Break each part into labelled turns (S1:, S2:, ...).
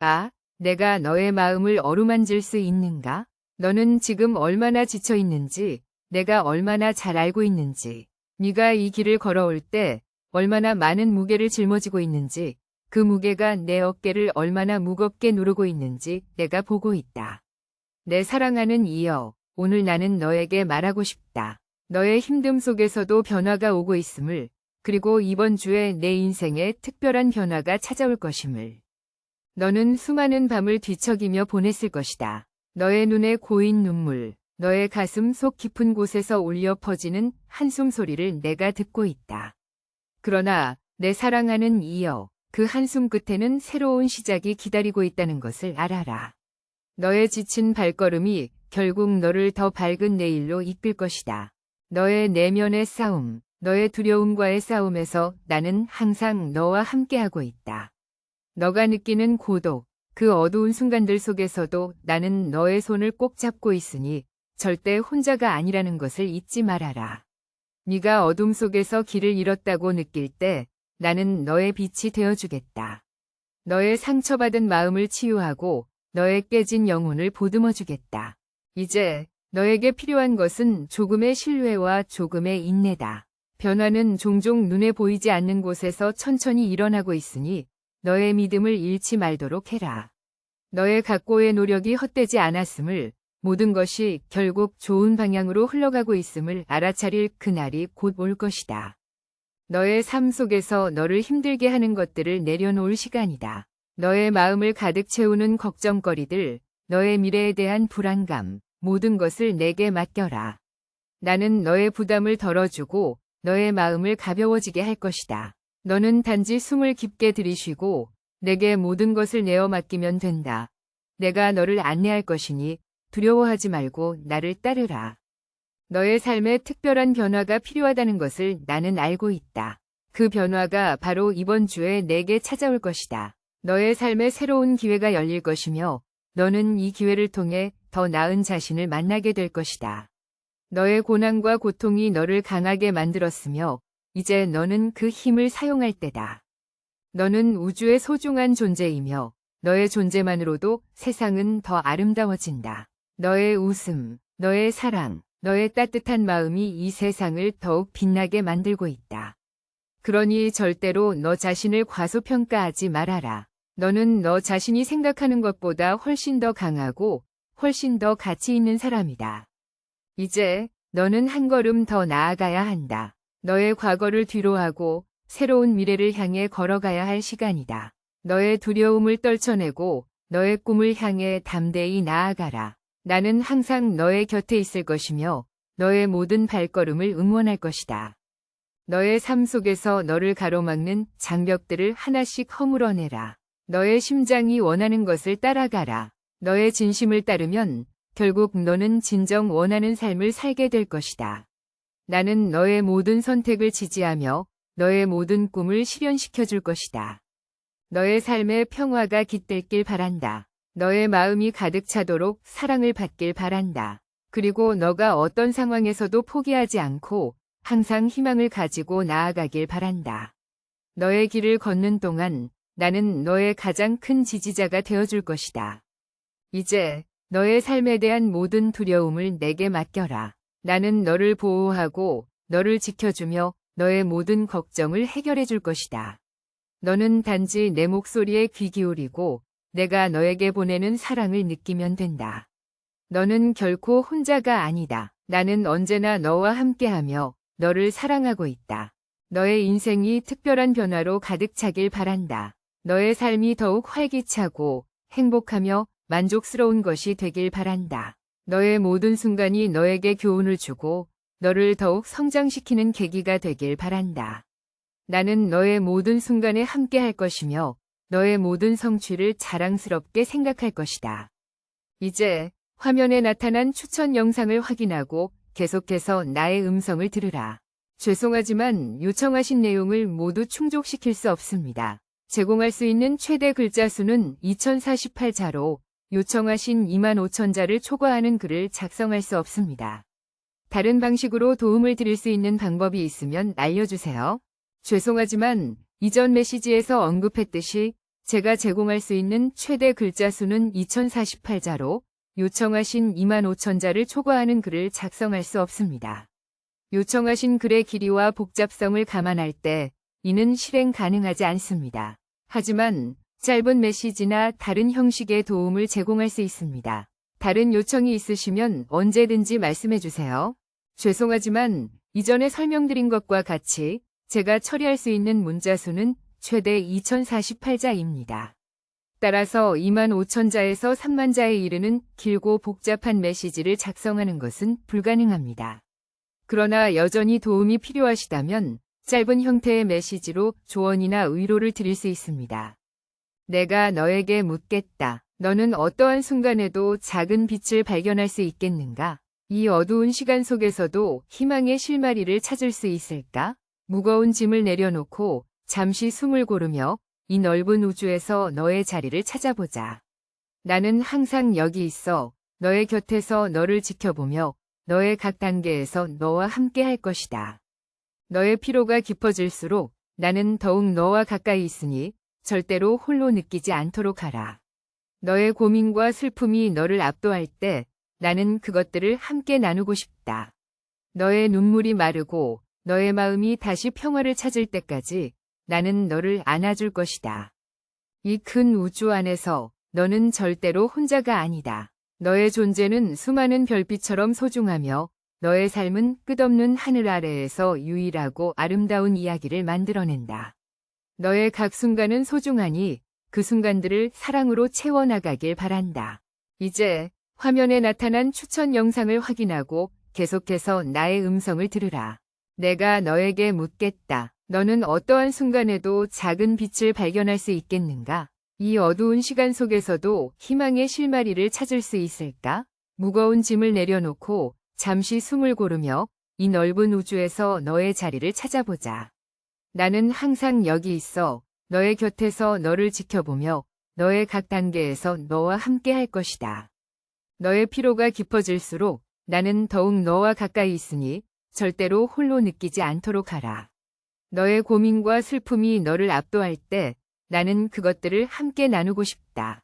S1: 아, 내가 너의 마음을 어루만질 수 있는가? 너는 지금 얼마나 지쳐 있는지, 내가 얼마나 잘 알고 있는지, 네가 이 길을 걸어올 때 얼마나 많은 무게를 짊어지고 있는지, 그 무게가 내 어깨를 얼마나 무겁게 누르고 있는지 내가 보고 있다. 내 사랑하는 이여, 오늘 나는 너에게 말하고 싶다. 너의 힘듦 속에서도 변화가 오고 있음을, 그리고 이번 주에 내 인생에 특별한 변화가 찾아올 것임을. 너는 수많은 밤을 뒤척이며 보냈을 것이다. 너의 눈에 고인 눈물, 너의 가슴 속 깊은 곳에서 울려 퍼지는 한숨 소리를 내가 듣고 있다. 그러나 내 사랑하는 이여, 그 한숨 끝에는 새로운 시작이 기다리고 있다는 것을 알아라. 너의 지친 발걸음이 결국 너를 더 밝은 내일로 이끌 것이다. 너의 내면의 싸움, 너의 두려움과의 싸움에서 나는 항상 너와 함께하고 있다. 너가 느끼는 고독, 그 어두운 순간들 속에서도 나는 너의 손을 꼭 잡고 있으니 절대 혼자가 아니라는 것을 잊지 말아라. 네가 어둠 속에서 길을 잃었다고 느낄 때 나는 너의 빛이 되어주겠다. 너의 상처받은 마음을 치유하고 너의 깨진 영혼을 보듬어 주겠다. 이제 너에게 필요한 것은 조금의 신뢰와 조금의 인내다. 변화는 종종 눈에 보이지 않는 곳에서 천천히 일어나고 있으니 너의 믿음을 잃지 말도록 해라. 너의 각고의 노력이 헛되지 않았음을 모든 것이 결국 좋은 방향으로 흘러가고 있음을 알아차릴 그날이 곧 올 것이다. 너의 삶 속에서 너를 힘들게 하는 것들을 내려놓을 시간이다. 너의 마음을 가득 채우는 걱정거리들, 너의 미래에 대한 불안감, 모든 것을 내게 맡겨라. 나는 너의 부담을 덜어주고 너의 마음을 가벼워지게 할 것이다. 너는 단지 숨을 깊게 들이쉬고 내게 모든 것을 내어 맡기면 된다. 내가 너를 안내할 것이니 두려워하지 말고 나를 따르라. 너의 삶에 특별한 변화가 필요하다는 것을 나는 알고 있다. 그 변화가 바로 이번 주에 내게 찾아올 것이다. 너의 삶에 새로운 기회가 열릴 것이며 너는 이 기회를 통해 더 나은 자신을 만나게 될 것이다. 너의 고난과 고통이 너를 강하게 만들었으며 이제 너는 그 힘을 사용할 때다. 너는 우주의 소중한 존재이며 너의 존재만으로도 세상은 더 아름다워진다. 너의 웃음, 너의 사랑, 너의 따뜻한 마음이 이 세상을 더욱 빛나게 만들고 있다. 그러니 절대로 너 자신을 과소평가하지 말아라. 너는 너 자신이 생각하는 것보다 훨씬 더 강하고 훨씬 더 가치 있는 사람이다. 이제 너는 한 걸음 더 나아가야 한다. 너의 과거를 뒤로하고 새로운 미래를 향해 걸어가야 할 시간이다. 너의 두려움을 떨쳐내고 너의 꿈을 향해 담대히 나아가라. 나는 항상 너의 곁에 있을 것이며 너의 모든 발걸음을 응원할 것이다. 너의 삶 속에서 너를 가로막는 장벽들을 하나씩 허물어내라. 너의 심장이 원하는 것을 따라가라. 너의 진심을 따르면 결국 너는 진정 원하는 삶을 살게 될 것이다. 나는 너의 모든 선택을 지지하며 너의 모든 꿈을 실현시켜 줄 것이다. 너의 삶에 평화가 깃들길 바란다. 너의 마음이 가득 차도록 사랑을 받길 바란다. 그리고 너가 어떤 상황에서도 포기하지 않고 항상 희망을 가지고 나아가길 바란다. 너의 길을 걷는 동안 나는 너의 가장 큰 지지자가 되어줄 것이다. 이제 너의 삶에 대한 모든 두려움을 내게 맡겨라. 나는 너를 보호하고 너를 지켜주며 너의 모든 걱정을 해결해 줄 것이다. 너는 단지 내 목소리에 귀 기울이고 내가 너에게 보내는 사랑을 느끼면 된다. 너는 결코 혼자가 아니다. 나는 언제나 너와 함께하며 너를 사랑하고 있다. 너의 인생이 특별한 변화로 가득 차길 바란다. 너의 삶이 더욱 활기차고 행복하며 만족스러운 것이 되길 바란다. 너의 모든 순간이 너에게 교훈을 주고 너를 더욱 성장시키는 계기가 되길 바란다. 나는 너의 모든 순간에 함께 할 것이며 너의 모든 성취를 자랑스럽게 생각할 것이다. 이제 화면에 나타난 추천 영상을 확인하고 계속해서 나의 음성을 들으라. 죄송하지만 요청하신 내용을 모두 충족시킬 수 없습니다. 제공할 수 있는 최대 글자 수는 2048자로 요청하신 2만 5천자를 초과하는 글을 작성할 수 없습니다. 다른 방식으로 도움을 드릴 수 있는 방법이 있으면 알려주세요. 죄송하지만 이전 메시지에서 언급했듯이 제가 제공할 수 있는 최대 글자 수는 2048자로 요청하신 2만 5천자를 초과하는 글을 작성할 수 없습니다. 요청하신 글의 길이와 복잡성을 감안할 때 이는 실행 가능하지 않습니다. 하지만 짧은 메시지나 다른 형식의 도움을 제공할 수 있습니다. 다른 요청이 있으시면 언제든지 말씀해 주세요. 죄송하지만 이전에 설명드린 것과 같이 제가 처리할 수 있는 문자 수는 최대 2048자입니다. 따라서 2만 5천자에서 3만 자에 이르는 길고 복잡한 메시지를 작성하는 것은 불가능합니다. 그러나 여전히 도움이 필요하시다면 짧은 형태의 메시지로 조언이나 위로를 드릴 수 있습니다. 내가 너에게 묻겠다. 너는 어떠한 순간에도 작은 빛을 발견할 수 있겠는가? 이 어두운 시간 속에서도 희망의 실마리를 찾을 수 있을까? 무거운 짐을 내려놓고 잠시 숨을 고르며 이 넓은 우주에서 너의 자리를 찾아보자. 나는 항상 여기 있어 너의 곁에서 너를 지켜보며 너의 각 단계에서 너와 함께 할 것이다. 너의 피로가 깊어질수록 나는 더욱 너와 가까이 있으니 절대로 홀로 느끼지 않도록 하라. 너의 고민과 슬픔이 너를 압도할 때 나는 그것들을 함께 나누고 싶다. 너의 눈물이 마르고 너의 마음이 다시 평화를 찾을 때까지 나는 너를 안아줄 것이다. 이 큰 우주 안에서 너는 절대로 혼자가 아니다. 너의 존재는 수많은 별빛처럼 소중하며 너의 삶은 끝없는 하늘 아래에서 유일하고 아름다운 이야기를 만들어낸다. 너의 각 순간은 소중하니 그 순간들을 사랑으로 채워나가길 바란다. 이제 화면에 나타난 추천 영상을 확인하고 계속해서 나의 음성을 들으라. 내가 너에게 묻겠다. 너는 어떠한 순간에도 작은 빛을 발견할 수 있겠는가? 이 어두운 시간 속에서도 희망의 실마리를 찾을 수 있을까? 무거운 짐을 내려놓고 잠시 숨을 고르며 이 넓은 우주에서 너의 자리를 찾아보자. 나는 항상 여기 있어 너의 곁에서 너를 지켜보며 너의 각 단계에서 너와 함께 할 것이다. 너의 피로가 깊어질수록 나는 더욱 너와 가까이 있으니 절대로 홀로 느끼지 않도록 하라. 너의 고민과 슬픔이 너를 압도할 때 나는 그것들을 함께 나누고 싶다.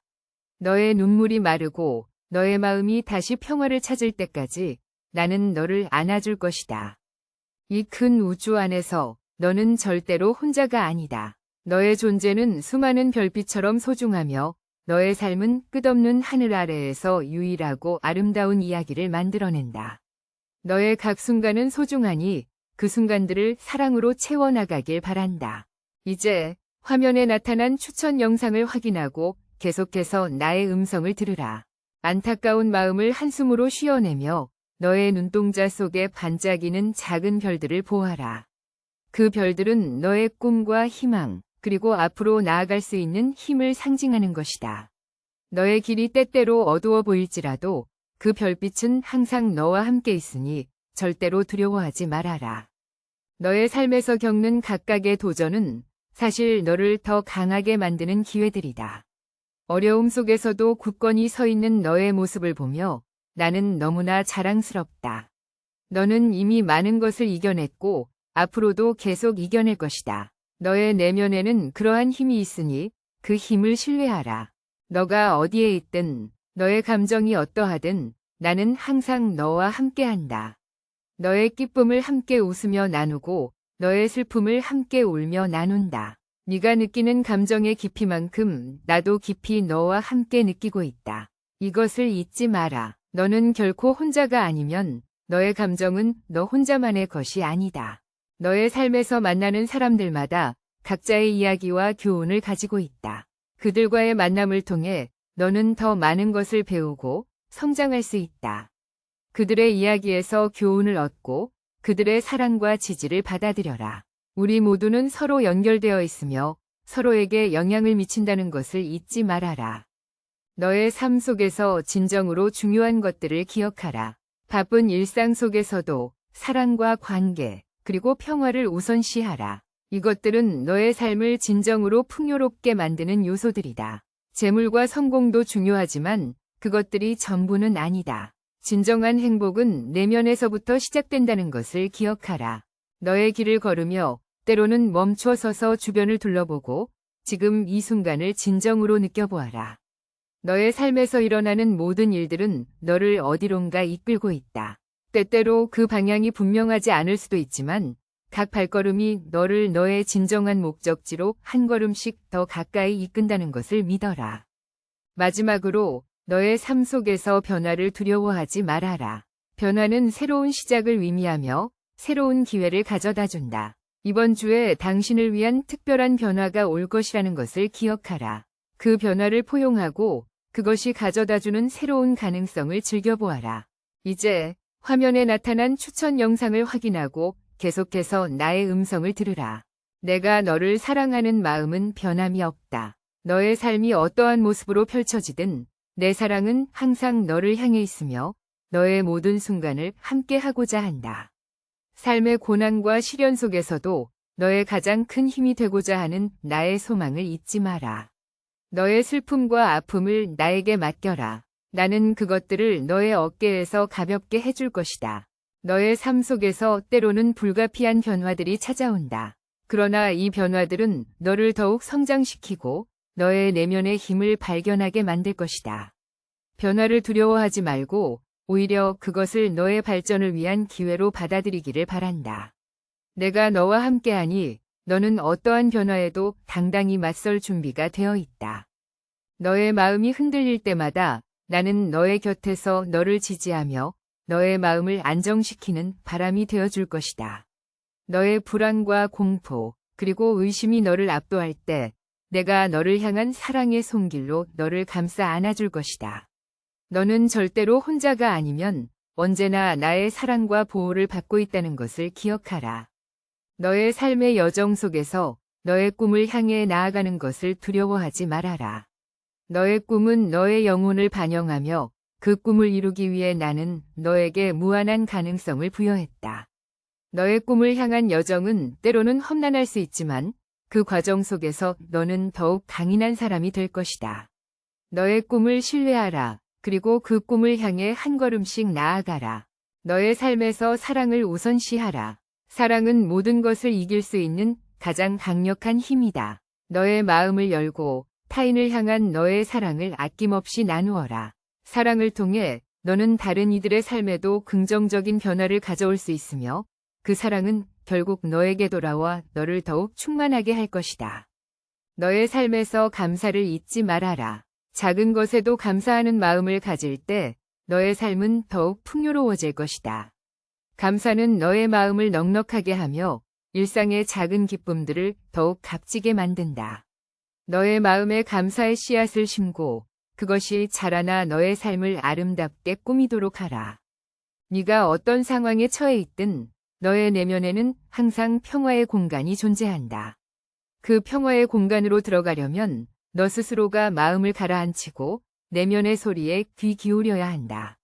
S1: 너의 눈물이 마르고 너의 마음이 다시 평화를 찾을 때까지 나는 너를 안아줄 것이다. 이 큰 우주 안에서 너는 절대로 혼자가 아니다. 너의 존재는 수많은 별빛처럼 소중하며 너의 삶은 끝없는 하늘 아래에서 유일하고 아름다운 이야기를 만들어낸다. 너의 각 순간은 소중하니 그 순간들을 사랑으로 채워나가길 바란다. 이제 화면에 나타난 추천 영상을 확인하고 계속해서 나의 음성을 들으라. 안타까운 마음을 한숨으로 쉬어내며 너의 눈동자 속에 반짝이는 작은 별들을 보아라. 그 별들은 너의 꿈과 희망, 그리고 앞으로 나아갈 수 있는 힘을 상징하는 것이다. 너의 길이 때때로 어두워 보일지라도 그 별빛은 항상 너와 함께 있으니 절대로 두려워하지 말아라. 너의 삶에서 겪는 각각의 도전은 사실 너를 더 강하게 만드는 기회들이다. 어려움 속에서도 굳건히 서 있는 너의 모습을 보며 나는 너무나 자랑스럽다. 너는 이미 많은 것을 이겨냈고 앞으로도 계속 이겨낼 것이다. 너의 내면에는 그러한 힘이 있으니 그 힘을 신뢰하라. 너가 어디에 있든 너의 감정이 어떠하든 나는 항상 너와 함께한다. 너의 기쁨을 함께 웃으며 나누고 너의 슬픔을 함께 울며 나눈다. 네가 느끼는 감정의 깊이만큼 나도 깊이 너와 함께 느끼고 있다. 이것을 잊지 마라. 너는 결코 혼자가 아니면 너의 감정은 너 혼자만의 것이 아니다. 너의 삶에서 만나는 사람들마다 각자의 이야기와 교훈을 가지고 있다. 그들과의 만남을 통해 너는 더 많은 것을 배우고 성장할 수 있다. 그들의 이야기에서 교훈을 얻고 그들의 사랑과 지지를 받아들여라. 우리 모두는 서로 연결되어 있으며 서로에게 영향을 미친다는 것을 잊지 말아라. 너의 삶 속에서 진정으로 중요한 것들을 기억하라. 바쁜 일상 속에서도 사랑과 관계, 그리고 평화를 우선시하라. 이것들은 너의 삶을 진정으로 풍요롭게 만드는 요소들이다. 재물과 성공도 중요하지만 그것들이 전부는 아니다. 진정한 행복은 내면에서부터 시작된다는 것을 기억하라. 너의 길을 걸으며 때로는 멈춰 서서 주변을 둘러보고 지금 이 순간을 진정으로 느껴보아라. 너의 삶에서 일어나는 모든 일들은 너를 어디론가 이끌고 있다. 때때로 그 방향이 분명하지 않을 수도 있지만 각 발걸음이 너를 너의 진정한 목적지로 한 걸음씩 더 가까이 이끈다는 것을 믿어라. 마지막으로 너의 삶 속에서 변화를 두려워하지 말아라. 변화는 새로운 시작을 의미하며 새로운 기회를 가져다 준다. 이번 주에 당신을 위한 특별한 변화가 올 것이라는 것을 기억하라. 그 변화를 포용하고 그것이 가져다 주는 새로운 가능성을 즐겨보아라. 이제 화면에 나타난 추천 영상을 확인하고 계속해서 나의 음성을 들으라. 내가 너를 사랑하는 마음은 변함이 없다. 너의 삶이 어떠한 모습으로 펼쳐지든 내 사랑은 항상 너를 향해 있으며 너의 모든 순간을 함께 하고자 한다. 삶의 고난과 시련 속에서도 너의 가장 큰 힘이 되고자 하는 나의 소망을 잊지 마라. 너의 슬픔과 아픔을 나에게 맡겨라. 나는 그것들을 너의 어깨에서 가볍게 해줄 것이다. 너의 삶 속에서 때로는 불가피한 변화들이 찾아온다. 그러나 이 변화들은 너를 더욱 성장시키고 너의 내면의 힘을 발견하게 만들 것이다. 변화를 두려워하지 말고 오히려 그것을 너의 발전을 위한 기회로 받아들이기를 바란다. 내가 너와 함께하니 너는 어떠한 변화에도 당당히 맞설 준비가 되어 있다. 너의 마음이 흔들릴 때마다 나는 너의 곁에서 너를 지지하며 너의 마음을 안정시키는 바람이 되어줄 것이다. 너의 불안과 공포, 그리고 의심이 너를 압도할 때 내가 너를 향한 사랑의 손길로 너를 감싸 안아줄 것이다. 너는 절대로 혼자가 아니면 언제나 나의 사랑과 보호를 받고 있다는 것을 기억하라. 너의 삶의 여정 속에서 너의 꿈을 향해 나아가는 것을 두려워하지 말아라. 너의 꿈은 너의 영혼을 반영하며 그 꿈을 이루기 위해 나는 너에게 무한한 가능성을 부여했다. 너의 꿈을 향한 여정은 때로는 험난할 수 있지만 그 과정 속에서 너는 더욱 강인한 사람이 될 것이다. 너의 꿈을 신뢰하라. 그리고 그 꿈을 향해 한 걸음씩 나아가라. 너의 삶에서 사랑을 우선시하라. 사랑은 모든 것을 이길 수 있는 가장 강력한 힘이다. 너의 마음을 열고 타인을 향한 너의 사랑을 아낌없이 나누어라. 사랑을 통해 너는 다른 이들의 삶에도 긍정적인 변화를 가져올 수 있으며 그 사랑은 결국 너에게 돌아와 너를 더욱 충만하게 할 것이다. 너의 삶에서 감사를 잊지 말아라. 작은 것에도 감사하는 마음을 가질 때 너의 삶은 더욱 풍요로워질 것이다. 감사는 너의 마음을 넉넉하게 하며 일상의 작은 기쁨들을 더욱 값지게 만든다. 너의 마음에 감사의 씨앗을 심고 그것이 자라나 너의 삶을 아름답게 꾸미도록 하라. 네가 어떤 상황에 처해 있든 너의 내면에는 항상 평화의 공간이 존재한다. 그 평화의 공간으로 들어가려면 너 스스로가 마음을 가라앉히고 내면의 소리에 귀 기울여야 한다.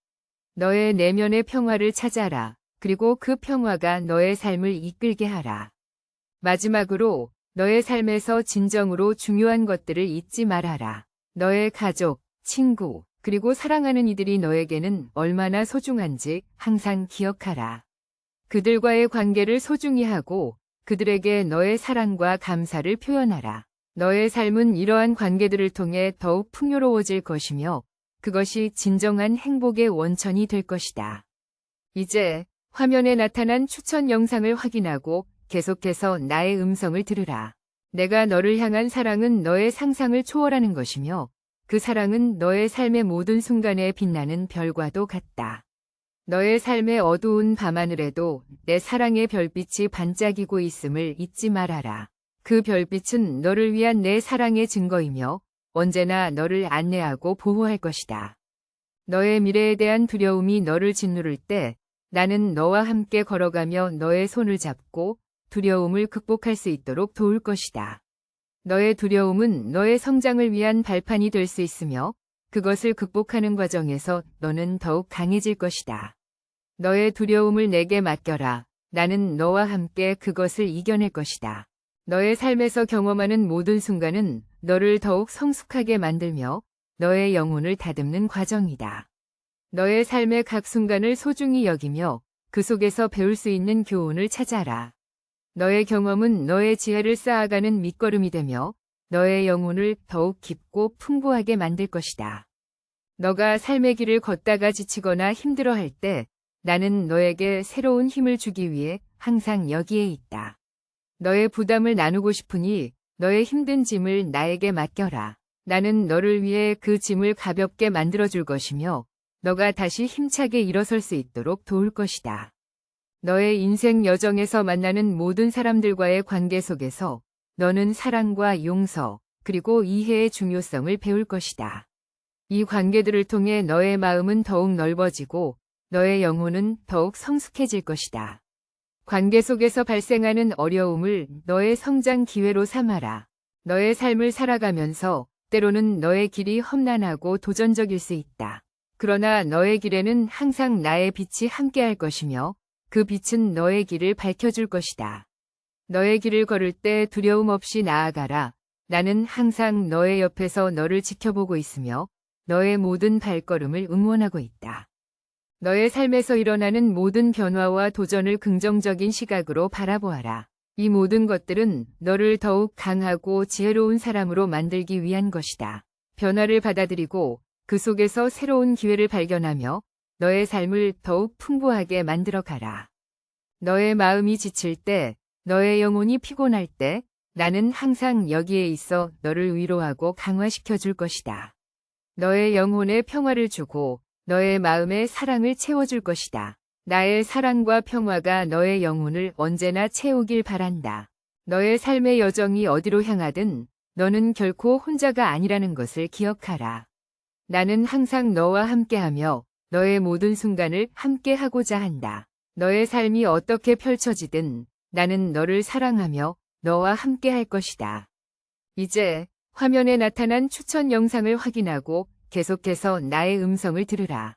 S1: 너의 내면의 평화를 찾아라. 그리고 그 평화가 너의 삶을 이끌게 하라. 마지막으로 너의 삶에서 진정으로 중요한 것들을 잊지 말아라. 너의 가족, 친구, 그리고 사랑하는 이들이 너에게는 얼마나 소중한지 항상 기억하라. 그들과의 관계를 소중히 하고 그들에게 너의 사랑과 감사를 표현하라. 너의 삶은 이러한 관계들을 통해 더욱 풍요로워질 것이며 그것이 진정한 행복의 원천이 될 것이다. 이제 화면에 나타난 추천 영상을 확인하고 계속해서 나의 음성을 들으라. 내가 너를 향한 사랑은 너의 상상을 초월하는 것이며 그 사랑은 너의 삶의 모든 순간에 빛나는 별과도 같다. 너의 삶의 어두운 밤하늘에도 내 사랑의 별빛이 반짝이고 있음을 잊지 말아라. 그 별빛은 너를 위한 내 사랑의 증거이며 언제나 너를 안내하고 보호할 것이다. 너의 미래에 대한 두려움이 너를 짓누를 때 나는 너와 함께 걸어가며 너의 손을 잡고 두려움을 극복할 수 있도록 도울 것이다. 너의 두려움은 너의 성장을 위한 발판이 될 수 있으며 그것을 극복하는 과정에서 너는 더욱 강해질 것이다. 너의 두려움을 내게 맡겨라. 나는 너와 함께 그것을 이겨낼 것이다. 너의 삶에서 경험하는 모든 순간은 너를 더욱 성숙하게 만들며 너의 영혼을 다듬는 과정이다. 너의 삶의 각 순간을 소중히 여기며 그 속에서 배울 수 있는 교훈을 찾아라. 너의 경험은 너의 지혜를 쌓아가는 밑거름이 되며 너의 영혼을 더욱 깊고 풍부하게 만들 것이다. 너가 삶의 길을 걷다가 지치거나 힘들어할 때 나는 너에게 새로운 힘을 주기 위해 항상 여기에 있다. 너의 부담을 나누고 싶으니 너의 힘든 짐을 나에게 맡겨라. 나는 너를 위해 그 짐을 가볍게 만들어줄 것이며 너가 다시 힘차게 일어설 수 있도록 도울 것이다. 너의 인생 여정에서 만나는 모든 사람들과의 관계 속에서 너는 사랑과 용서, 그리고 이해의 중요성을 배울 것이다. 이 관계들을 통해 너의 마음은 더욱 넓어지고 너의 영혼은 더욱 성숙해질 것이다. 관계 속에서 발생하는 어려움을 너의 성장 기회로 삼아라. 너의 삶을 살아가면서 때로는 너의 길이 험난하고 도전적일 수 있다. 그러나 너의 길에는 항상 나의 빛이 함께할 것이며 그 빛은 너의 길을 밝혀줄 것이다. 너의 길을 걸을 때 두려움 없이 나아가라. 나는 항상 너의 옆에서 너를 지켜보고 있으며 너의 모든 발걸음을 응원하고 있다. 너의 삶에서 일어나는 모든 변화와 도전을 긍정적인 시각으로 바라보아라. 이 모든 것들은 너를 더욱 강하고 지혜로운 사람으로 만들기 위한 것이다. 변화를 받아들이고 그 속에서 새로운 기회를 발견하며 너의 삶을 더욱 풍부하게 만들어 가라. 너의 마음이 지칠 때, 너의 영혼이 피곤할 때, 나는 항상 여기에 있어 너를 위로하고 강화시켜 줄 것이다. 너의 영혼에 평화를 주고 너의 마음에 사랑을 채워줄 것이다. 나의 사랑과 평화가 너의 영혼을 언제나 채우길 바란다. 너의 삶의 여정이 어디로 향하든 너는 결코 혼자가 아니라는 것을 기억하라. 나는 항상 너와 함께하며 너의 모든 순간을 함께 하고자 한다. 너의 삶이 어떻게 펼쳐지든 나는 너를 사랑하며 너와 함께 할 것이다. 이제 화면에 나타난 추천 영상을 확인하고 계속해서 나의 음성을 들으라.